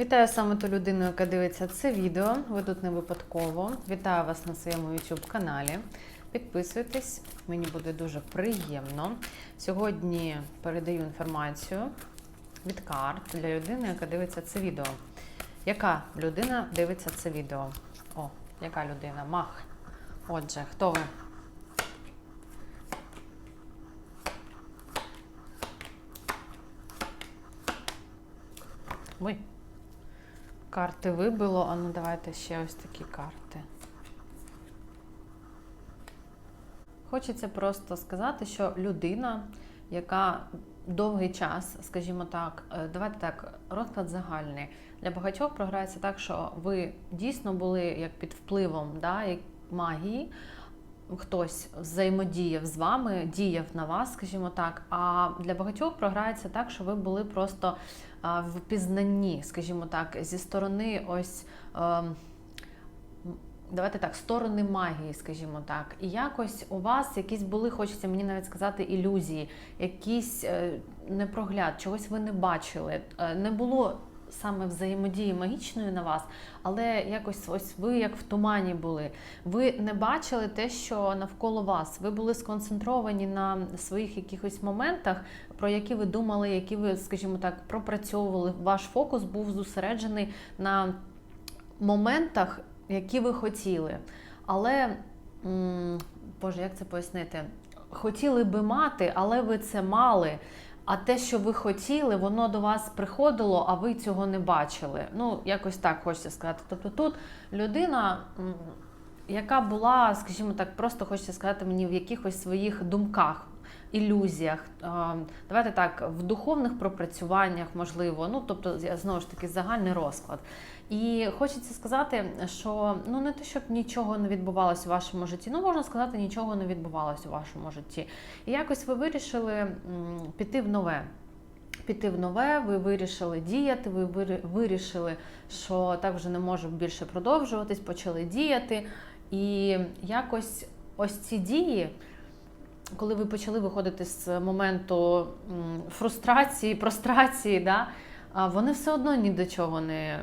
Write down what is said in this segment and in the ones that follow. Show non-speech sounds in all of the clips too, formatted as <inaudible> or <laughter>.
Вітаю саме ту людину, яка дивиться це відео. Ви тут не випадково. Вітаю вас на своєму YouTube каналі. Підписуйтесь, мені буде дуже приємно. Сьогодні передаю інформацію від карт для людини, яка дивиться це відео. Яка людина дивиться це відео? О, яка людина? Мах. Отже, хто ви? Ви. Карти вибило, а ну давайте ще ось такі карти. Хочеться просто сказати, що людина, яка довгий час, скажімо так, е, давайте так, розклад загальний. Для багатьох програється так, що ви дійсно були як під впливом да, як магії, хтось взаємодіяв з вами, діяв на вас, скажімо так. А для багатьох програється так, що ви були просто в пізнанні, скажімо так, зі сторони ось. ем, Давайте так, сторони магії, скажімо так. І якось у вас якісь були, хочеться мені навіть сказати, ілюзії, якийсь е, непрогляд, чогось ви не бачили. Е, не було саме взаємодії магічної на вас, але якось ось ви як в тумані були. Ви не бачили те, що навколо вас. Ви були сконцентровані на своїх якихось моментах, про які ви думали, які ви, скажімо так, пропрацьовували. Ваш фокус був зосереджений на моментах, які ви хотіли. Але, Боже, як це пояснити? Хотіли би мати, але ви це мали. А те, що ви хотіли, воно до вас приходило, а ви цього не бачили. Ну, якось так хочеться сказати. Тобто тут людина, яка була, скажімо так, просто хочеться сказати мені в якихось своїх думках, ілюзіях. Давайте так, в духовних пропрацюваннях, можливо, ну тобто, знову ж таки, загальний розклад. І хочеться сказати, що ну не те, щоб нічого не відбувалося у вашому житті, ну можна сказати, нічого не відбувалося у вашому житті. І якось ви вирішили піти в нове. Піти в нове, ви вирішили діяти, ви вирішили, що так вже не може більше продовжуватись, почали діяти. І якось ось ці дії, коли ви почали виходити з моменту фрустрації, прострації, да, вони все одно ні до чого не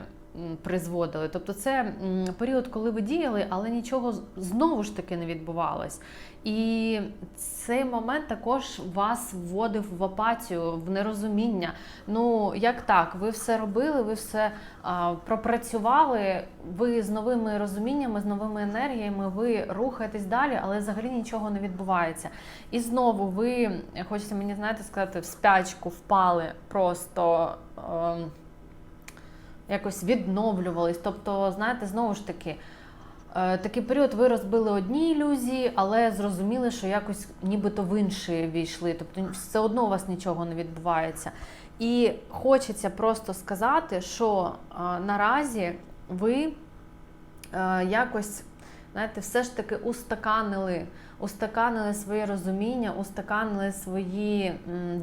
призводили. Тобто це період, коли ви діяли, але нічого знову ж таки не відбувалось. І цей момент також вас вводив в апатію, в нерозуміння. Ну як так? Ви все робили, ви все а, пропрацювали, ви з новими розуміннями, з новими енергіями, ви рухаєтесь далі, але взагалі нічого не відбувається. І знову ви, хочеться мені знаєте, сказати, в спячку впали просто. ем, якось відновлювались. Тобто, знаєте, знову ж таки, е, такий період ви розбили одні ілюзії, але зрозуміли, що якось нібито в інші війшли. Тобто, все одно у вас нічого не відбувається. І хочеться просто сказати, що е, наразі ви е, якось. Знаєте, все ж таки устаканили, устаканили своє розуміння, устаканили свої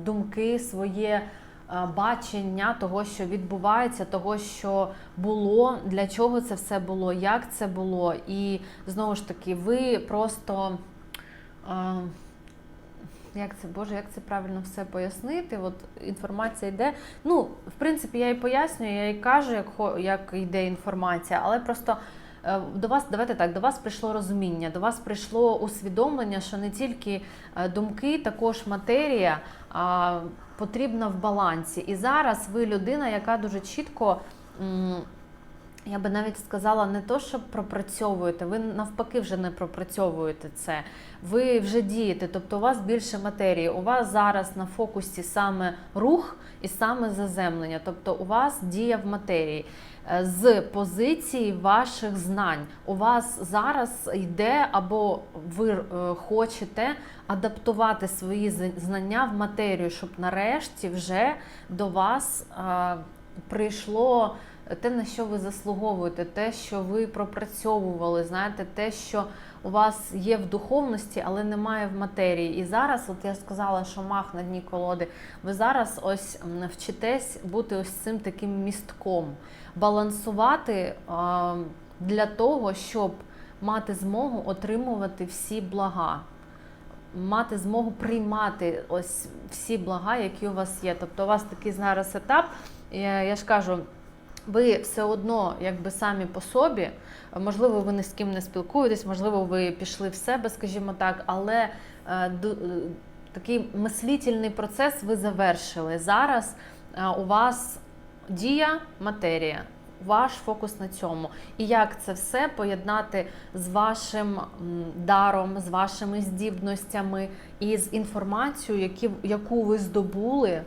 думки, своє бачення того, що відбувається, того, що було, для чого це все було, як це було. І знову ж таки, ви просто. е, Як це, Боже, як це правильно все пояснити? От інформація йде. Ну, в принципі, я і пояснюю, я і кажу, як, як йде інформація, але просто е, до вас, давайте так, до вас прийшло розуміння, до вас прийшло усвідомлення, що не тільки е, думки, також матерія потрібна в балансі. І зараз ви людина, яка дуже чітко. я би навіть сказала, не то, що пропрацьовуєте, ви навпаки вже не пропрацьовуєте це. Ви вже дієте, тобто у вас більше матерії. У вас зараз на фокусі саме рух і саме заземлення. Тобто у вас дія в матерії Е, з позиції ваших знань. У вас зараз йде або ви е, хочете адаптувати свої знання в матерію, щоб нарешті вже до вас е, прийшло те, на що ви заслуговуєте, те, що ви пропрацьовували, знаєте, те, що у вас є в духовності, але немає в матерії. І зараз, от я сказала, що мах на дні колоди, ви зараз ось м, вчитесь бути ось цим таким містком, балансувати для того, щоб мати змогу отримувати всі блага. Мати змогу приймати ось всі блага, які у вас є. Тобто у вас такий зараз етап, я ж кажу, ви все одно, якби самі по собі, можливо, ви ні з ким не спілкуєтесь, можливо, ви пішли в себе, скажімо так, але е, е, такий мислительний процес ви завершили. Зараз е, у вас дія, матерія. Ваш фокус на цьому. І як це все поєднати з вашим даром, з вашими здібностями і з інформацією, яку ви здобули,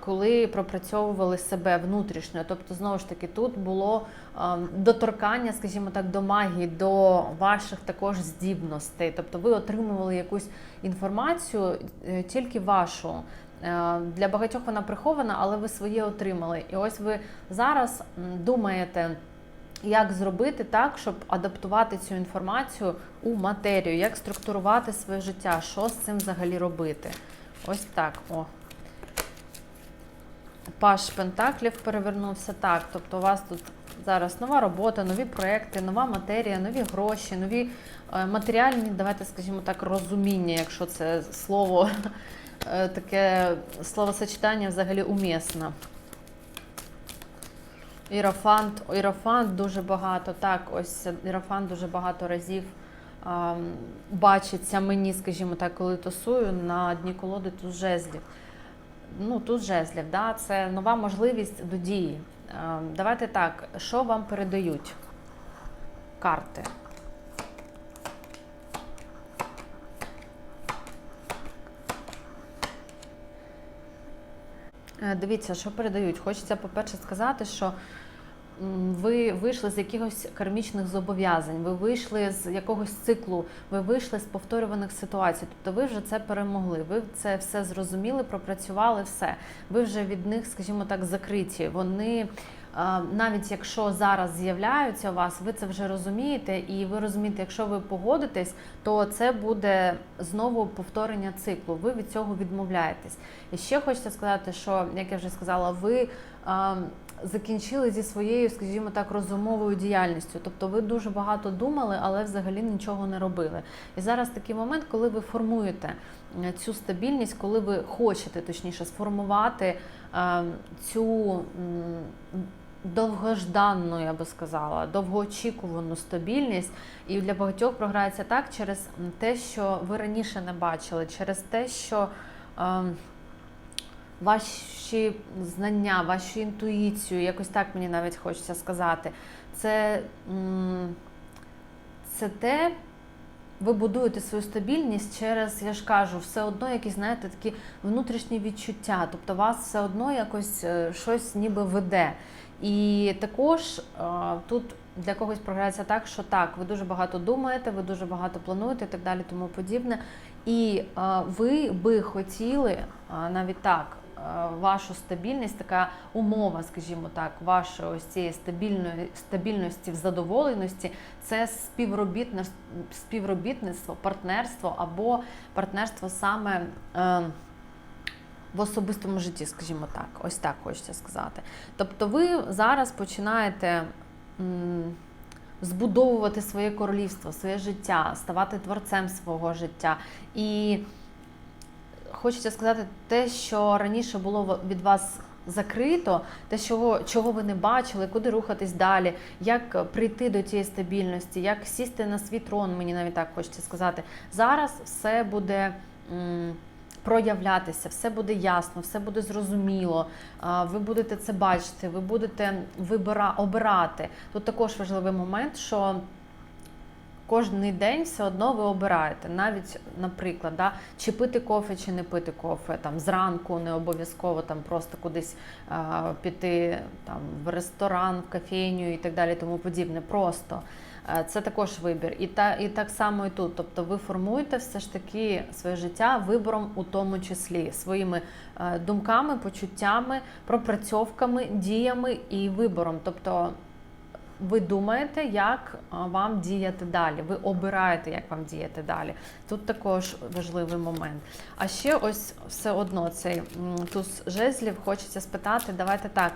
коли пропрацьовували себе внутрішньо. Тобто, знову ж таки, тут було е, доторкання, скажімо так, до магії, до ваших також здібностей. Тобто ви отримували якусь інформацію, е, тільки вашу. Е, Для багатьох вона прихована, але ви своє отримали. І ось ви зараз думаєте, як зробити так, щоб адаптувати цю інформацію у матерію, як структурувати своє життя, що з цим взагалі робити. Ось так. О. Паш Пентаклів перевернувся так. Тобто у вас тут зараз нова робота, нові проекти, нова матерія, нові гроші, нові е, матеріальні, давайте скажімо так, розуміння, якщо це слово <laughs> е, таке словосочетання взагалі умісне. Ірофант, ірофант дуже багато. Так, ось ірофант дуже багато разів бачиться мені, скажімо так, коли тусую на дні колоди тут жезлів. Ну, тут жезлів, да, це нова можливість до дії. Давайте так, що вам передають карти? Е, Дивіться, що передають. Хочеться, по-перше, сказати, що ви вийшли з якихось кармічних зобов'язань, ви вийшли з якогось циклу, ви вийшли з повторюваних ситуацій. Тобто ви вже це перемогли, ви це все зрозуміли, пропрацювали все. Ви вже від них, скажімо так, закриті. Вони. Навіть якщо зараз з'являються у вас, ви це вже розумієте, і ви розумієте, якщо ви погодитесь, то це буде знову повторення циклу. Ви від цього відмовляєтесь. І ще хочеться сказати, що як я вже сказала, ви закінчили зі своєю, скажімо так, розумовою діяльністю. Тобто ви дуже багато думали, але взагалі нічого не робили. І зараз такий момент, коли ви формуєте е, цю стабільність, коли ви хочете точніше сформувати е, цю. Довгожданну, я би сказала, довгоочікувану стабільність, і для багатьох програється так через те, що ви раніше не бачили, через те, що ем, ваші знання, вашу інтуїцію, якось так мені навіть хочеться сказати, це, це те, ви будуєте свою стабільність через, я ж кажу, все одно якісь, знаєте, такі внутрішні відчуття. Тобто вас все одно якось е, щось ніби веде. І також е, тут для когось програється так, що так, ви дуже багато думаєте, ви дуже багато плануєте і так далі, тому подібне. І е, ви би хотіли навіть так. Е, Вашу стабільність, така умова, скажімо так, вашої ось цієї стабільної стабільності в задоволеності, це співробітництво, партнерство або партнерство саме е, в особистому житті, скажімо так, ось так хочеться сказати. Тобто, ви зараз починаєте збудовувати своє королівство, своє життя, ставати творцем свого життя. І хочеться сказати те, що раніше було від вас закрито, те, чого, чого ви не бачили, куди рухатись далі, як прийти до цієї стабільності, як сісти на свій трон, мені навіть так хочеться сказати. Зараз все буде. Проявлятися, все буде ясно, все буде зрозуміло. Ви будете це бачити, ви будете вибира, обирати. Тут також важливий момент, що кожний день все одно ви обираєте. Навіть, наприклад, да, чи пити кофе, чи не пити кофе, там зранку не обов'язково там просто кудись а, піти там в ресторан, в кофейню і так далі, тому подібне. Просто Е, це також вибір. І та і так само і тут. Тобто ви формуєте все ж таки своє життя вибором, у тому числі своїми е, думками, почуттями, пропрацьовками, діями і вибором. Тобто ви думаєте, як вам діяти далі. Ви обираєте, як вам діяти далі. Тут також важливий момент. А ще ось все одно цей туз жезлів хочеться спитати. Давайте так,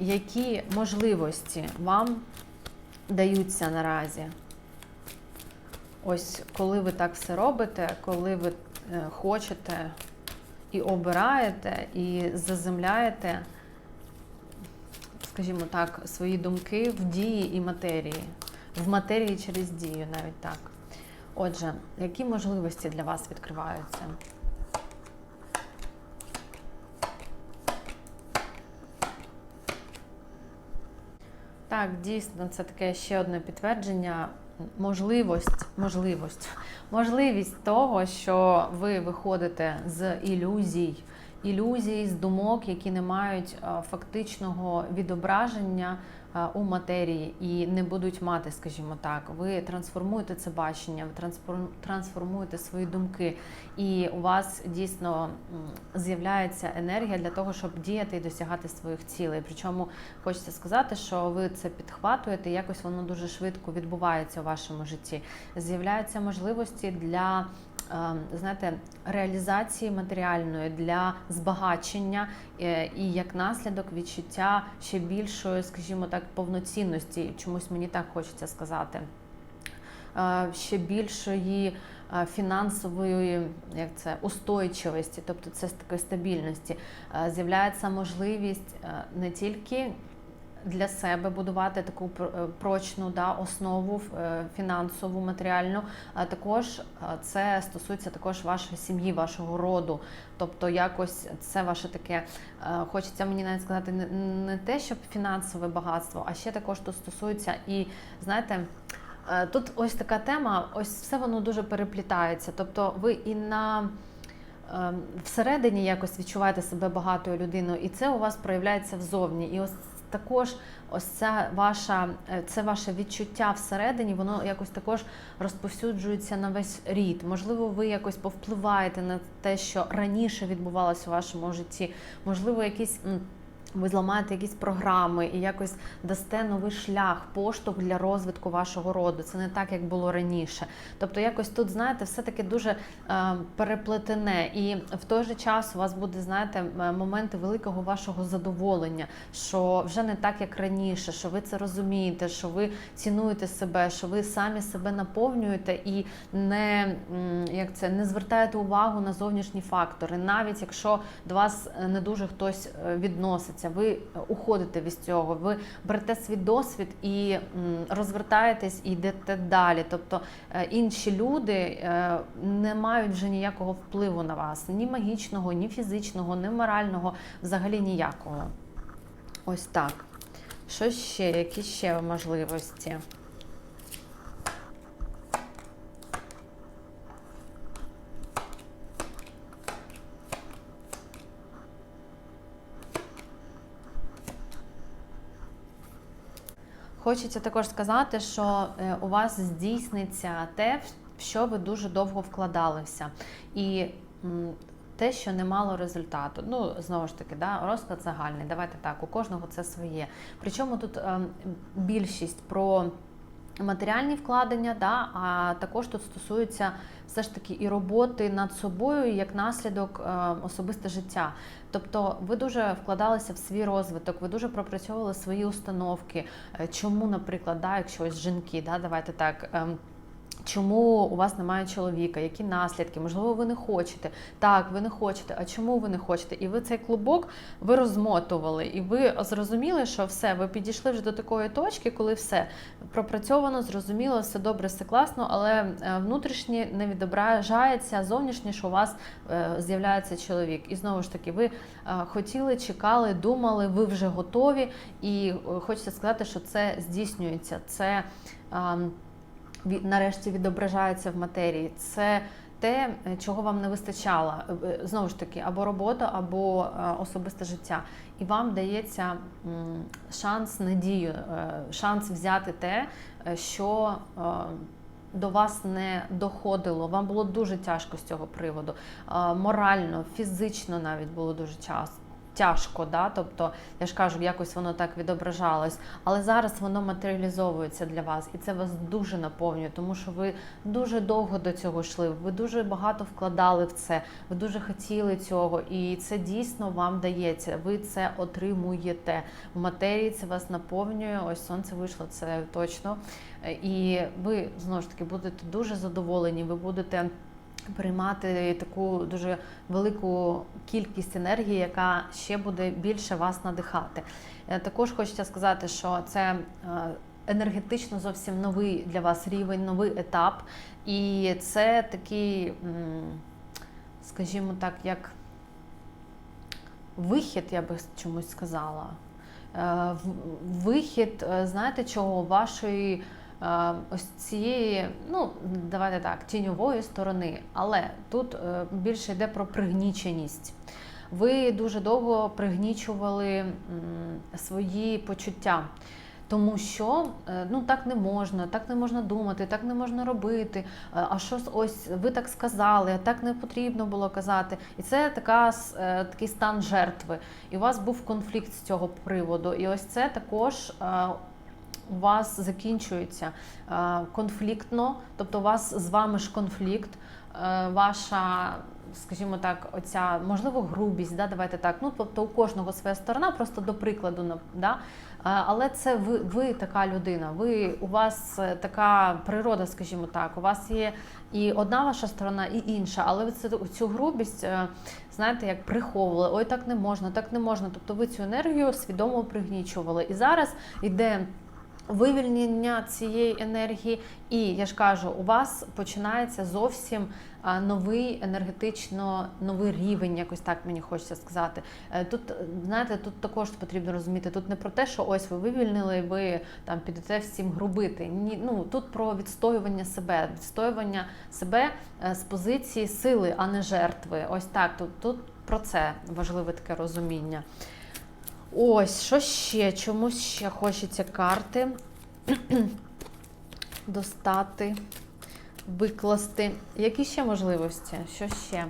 які можливості вам даються наразі? Ось коли ви так все робите, коли ви е, хочете і обираєте, і заземляєте скажімо так, свої думки в дії і матерії, в матерії через дію, навіть так. Отже, які можливості для вас відкриваються? Так, дійсно, це таке ще одне підтвердження. Можливість, можливість, можливість того, що ви виходите з ілюзій, ілюзій, з думок, які не мають е, фактичного відображення е, у матерії і не будуть мати, скажімо так. Ви трансформуєте це бачення, ви трансформ- трансформуєте свої думки, і у вас дійсно з'являється енергія для того, щоб діяти і досягати своїх цілей. Причому хочеться сказати, що ви це підхватуєте, якось воно дуже швидко відбувається у вашому житті. З'являються можливості для. Е, Знаєте, реалізації матеріальної для збагачення е, і як наслідок відчуття ще більшої, скажімо так, повноцінності. Чомусь мені так хочеться сказати. Е, Ще більшої фінансової як це устойчивості, тобто це з такої стабільності. З'являється можливість не тільки для себе будувати таку е, прочну да, основу е, фінансову, матеріальну, а також це стосується також вашої сім'ї, вашого роду. Тобто, якось це ваше таке, е, хочеться мені навіть сказати, не, те, щоб фінансове багатство, а ще також тут стосується і знаєте. Тут ось така тема, ось все воно дуже переплітається. Тобто ви і на ем, всередині якось відчуваєте себе багатою людиною, і це у вас проявляється взовні. І ось також ось ця ваша, е, це ваше відчуття всередині, воно якось також розповсюджується на весь рід. Можливо, ви якось повпливаєте на те, що раніше відбувалося у вашому житті. Можливо, якісь. Ви зламаєте якісь програми і якось дасте новий шлях, поштовх для розвитку вашого роду. Це не так, як було раніше. Тобто, якось тут, знаєте, все-таки дуже е, переплетене, і в той же час у вас буде, знаєте, моменти великого вашого задоволення, що вже не так, як раніше, що ви це розумієте, що ви цінуєте себе, що ви самі себе наповнюєте і не як це не звертаєте увагу на зовнішні фактори, навіть якщо до вас е, не дуже хтось е, відноситься, ви е, уходите від цього, ви берете свій досвід і розвертаєтесь і йдете далі. Тобто е, інші люди е, не мають вже ніякого впливу на вас, ні магічного, ні фізичного, ні морального, взагалі ніякого. Ось так. Що ще? Які ще можливості? Хочеться також сказати, що е, у вас здійсниться те, в що ви дуже довго вкладалися. І те, що не мало результату. Ну, знову ж таки, да, розклад загальний. Давайте так, у кожного це своє. Причому тут ем, більшість про матеріальні вкладення, да, а також тут стосується все ж таки і роботи над собою як наслідок е, особисте життя. Тобто ви дуже вкладалися в свій розвиток, ви дуже пропрацьовували свої установки. Е, Чому, наприклад, да, якщо ось жінки, да, давайте так. Чому у вас немає чоловіка? Які наслідки? Можливо, ви не хочете. Так, ви не хочете. А чому ви не хочете? І ви цей клубок ви розмотували, і ви зрозуміли, що все, ви підійшли вже до такої точки, коли все пропрацьовано, зрозуміло, все добре, все класно, але е, внутрішнє не відображається, зовнішнє, що у вас е, з'являється чоловік. І знову ж таки, ви е, хотіли, чекали, думали, ви вже готові. І хочеться сказати, що це здійснюється. Це нарешті відображається в матерії. Це те, е, чого вам не вистачало. Е, Знову ж таки, або робота, або е, особисте життя. І вам дається шанс надію, е, шанс взяти те, е, що. е, До вас не доходило, вам було дуже тяжко з цього приводу. Е, Морально, фізично навіть було дуже час, тяжко. Да? Тобто, я ж кажу, якось воно так відображалось. Але зараз воно матеріалізовується для вас, і це вас дуже наповнює, тому що ви дуже довго до цього йшли. Ви дуже багато вкладали в це, ви дуже хотіли цього, і це дійсно вам дається. Ви це отримуєте в матерії. Це вас наповнює. Ось сонце вийшло, це точно. Е, І ви знову ж таки будете дуже задоволені. Ви будете приймати таку дуже велику кількість енергії, яка ще буде більше вас надихати. Е, Також хочеться сказати, що це е, енергетично зовсім новий для вас рівень, новий етап. І це такий, скажімо так, як вихід, я би чомусь сказала. Е, Вихід, знаєте чого, вашої ось цієї, ну давайте так, тіньової сторони. Але тут е, більше йде про пригніченість. Ви дуже довго пригнічували свої почуття. Тому що е, ну так не можна, так не можна думати, так не можна робити. е, А що ось ви так сказали, а так не потрібно було казати. І це така е, такий стан жертви. І у вас був конфлікт з цього приводу. І ось це також е, у вас закінчується е, конфліктно, тобто у вас з вами ж конфлікт, е, ваша. Скажімо так, оця можливо грубість, да, давайте так. Ну тобто у кожного своя сторона, просто до прикладу, да. Але це ви, ви така людина. Ви у вас е, така природа, скажімо так. У вас є і одна ваша сторона, і інша. Але ви це цю грубість, е, знаєте, як приховували. Ой, так не можна, так не можна. Тобто ви цю енергію свідомо пригнічували. І зараз іде вивільнення цієї енергії, і я ж кажу, у вас починається зовсім новий енергетично новий рівень, якось так мені хочеться сказати. Е, Тут знаєте, тут також потрібно розуміти. Тут не про те, що ось ви вивільнили, ви там підете всім грубити. Ні, ну тут про відстоювання себе, відстоювання себе е, з позиції сили, а не жертви. Ось так. Тут, тут про це важливе таке розуміння. Ось, що ще? Чомусь ще хочеться карти <clears throat> достати, викласти. Які ще можливості? Що ще?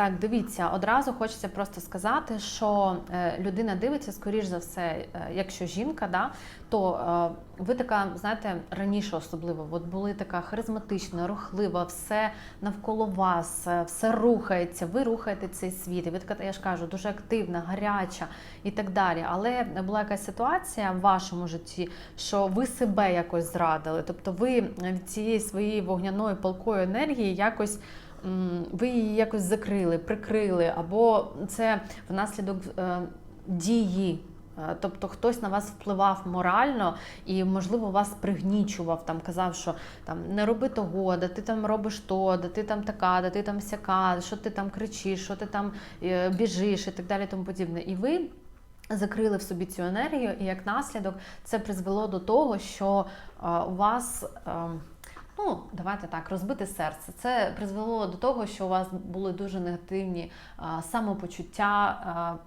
Так, дивіться, одразу хочеться просто сказати, що е, людина дивиться, скоріш за все, е, якщо жінка, да, то е, ви така, знаєте, раніше особливо, от були така харизматична, рухлива, все навколо вас, все рухається, ви рухаєте цей світ. І ви така, я ж кажу, дуже активна, гаряча і так далі. Але була якась ситуація в вашому житті, що ви себе якось зрадили. Тобто ви від цієї своєї вогняної палкої енергії якось ви її якось закрили, прикрили, або це внаслідок е, дії. Е, Тобто хтось на вас впливав морально і, можливо, вас пригнічував, там казав, що там не роби того, да ти там робиш то, да ти там така, да ти там сяка, що ти там кричиш, що ти там е, біжиш і так далі, тому подібне. І ви закрили в собі цю енергію, і як наслідок це призвело до того, що у вас. Ну, давайте так, розбите серце. Це призвело до того, що у вас були дуже негативні самопочуття,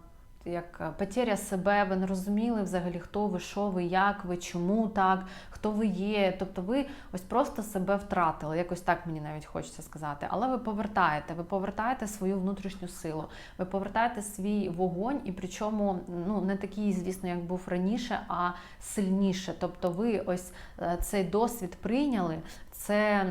як потеря себе, ви не розуміли взагалі, хто ви, що ви, як ви, чому так, хто ви є. Тобто ви ось просто себе втратили. Якось так мені навіть хочеться сказати. Але ви повертаєте, ви повертаєте свою внутрішню силу, ви повертаєте свій вогонь, і причому ну не такий, звісно, як був раніше, а сильніше. Тобто, ви ось е, цей досвід прийняли. Це,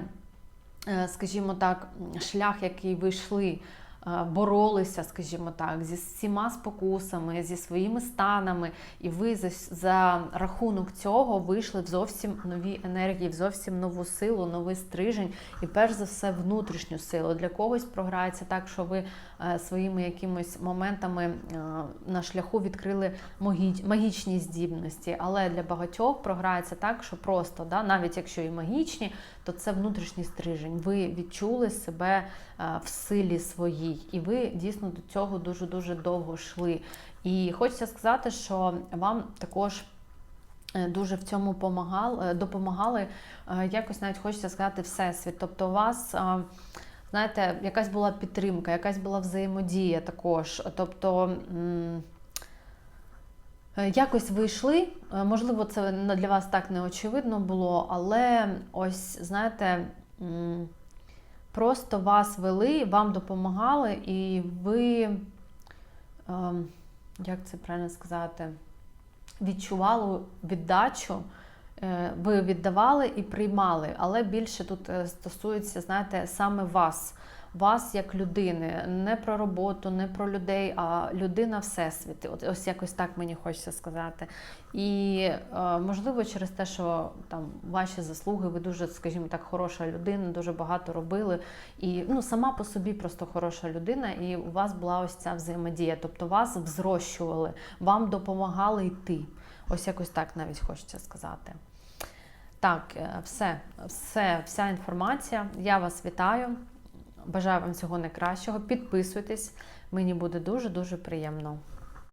е, скажімо так, шлях, який ви йшли, е, боролися, скажімо так, зі всіма спокусами, зі своїми станами, і ви за, за рахунок цього вийшли в зовсім нові енергії, в зовсім нову силу, новий стрижень, і перш за все внутрішню силу. Для когось програється так, що ви е, своїми якимось моментами е, на шляху відкрили магічні здібності, але для багатьох програється так, що просто, да, навіть якщо і магічні, то це внутрішній стрижень. Ви відчули себе е, в силі своїй, і ви дійсно до цього дуже дуже довго йшли. І хочеться сказати, що вам також. е, Дуже в цьому помагали, допомагали, е, якось навіть хочеться сказати, всесвіт. Тобто, у вас, е, знаєте, якась була підтримка, якась була взаємодія також. Тобто, Е, Якось ви йшли, е, можливо, це для вас так не очевидно було, але ось знаєте, просто вас вели, вам допомагали, і ви, ем, як це правильно сказати, відчували віддачу. Е, Ви віддавали і приймали, але більше тут е, стосується, знаєте, саме вас. вас як людини, не про роботу, не про людей, а людина всесвіти. От ось якось так мені хочеться сказати. І е, можливо, через те, що там ваші заслуги, ви дуже, скажімо так, хороша людина, дуже багато робили. І ну сама по собі просто хороша людина, і у вас була ось ця взаємодія. Тобто вас взрощували, вам допомагали йти. Ось якось так навіть хочеться сказати. Так, е, все, все, вся інформація. Я вас вітаю. Бажаю вам всього найкращого. Підписуйтесь, мені буде дуже дуже приємно.